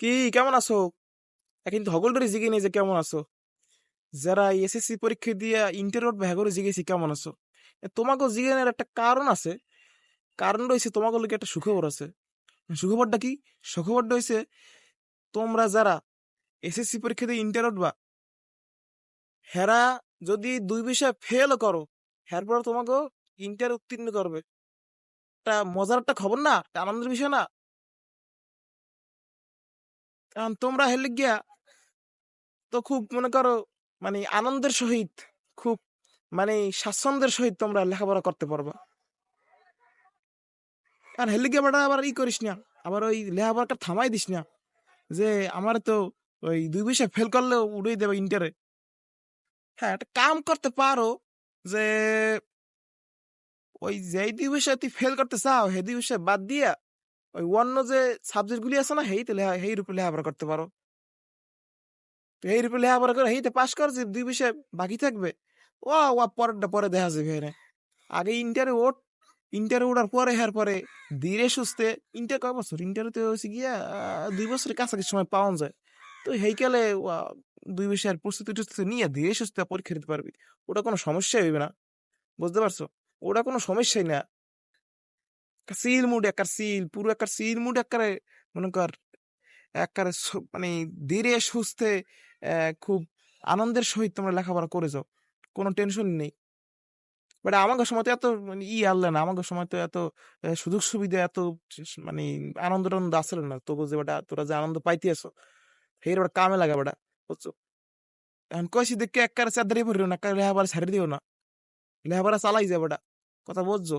কি, কেমন আছো? কিন্তু ধরে জিগে নেই যে কেমন আছো। যারা এসএসসি পরীক্ষা দিয়ে ইন্টারভিউ ভ্যাগরে জিগেছি কেমন আছো? এ, তোমাকে জিগানোর একটা কারণ আছে। কারণ রয়েছে তোমাকে লোক একটা সুখবর আছে। সুখবরটা কি? সুখবরটা হয়েছে তোমরা যারা এসএসসি পরীক্ষা দিয়ে ইন্টার বা হেরা যদি দুই বিষয় ফেল করো এরপর তোমাকে ইন্টার উত্তীর্ণ করবে। একটা মজার একটা খবর না? আনন্দের বিষয় না? কারণ তোমরা হেলে গিয়া তো খুব মনে করো মানে আনন্দের সহিত, খুব মানে স্বাচ্ছন্দ্যের সহিত তোমরা লেখাপড়া করতে পারবা। আর হেলে গিয়া বেটা আবার ই করিস না, আবার ওই লেখাপড়াটা থামাই দিস না যে আমার তো ওই দুই বিষয় ফেল করলেও উড়েই দেবে ইন্টারে হ্যাঁ একটা কাম করতে পারো যে ওই যেই দুই বিষয় তুই ফেল করতে চাও, সেই দুই বিষয় বাদ দিয়া ওই অন্য যে সাবজেক্ট গুলি আছে না সেইতে লেখা সেই রূপে লেখাপড়া করতে পারো। তো এই রূপে লেখাপড়া করে সেইতে পাস কর যে দুই বিষয় বাকি থাকবে। ও ও পরেরটা পরে দেখা যাবে এখানে আগে ইন্টারে ওঠ ইন্টারে ওঠার পরে হ্যার পরে ধীরে সুস্থে ইন্টার কয় বছর? ইন্টারে হচ্ছে গিয়া দুই বছরের কাছাকাছি সময় পাওয়া যায়। তো হেইকালে আহ, দুই বিষয়ের প্রস্তুতি টস্তুতি নিয়ে ধীরে সুস্থে পরীক্ষা দিতে পারবি। ওটা কোনো সমস্যাই হইবে না। বুঝতে পারছ? ওটা কোনো সমস্যাই না। সিল মুড একটা সিল পুরো একটা সিল মুড একারে মনে কর একারে মানে ধীরে সুস্থে খুব আনন্দের সহিত তোমরা লেখাপড়া করে যাও কোনো টেনশন নেই বাট আমাদের সময় তো এত মানে ই আনলে না আমাকে সময় তো এত সুযোগ সুবিধা এত মানে আনন্দ টানন্দ আসলে না তবু যে বেটা তোরা যে আনন্দ পাইতে আছো সেই বেটা কামে লাগে বেটা বুঝছ এখন কইছি দেখে একবারে চাদারি পড়িও না একবারে লেখাপড়া ছাড়ি দিও না লেখাপড়া চালাই যাবে বেটা কথা বুঝছ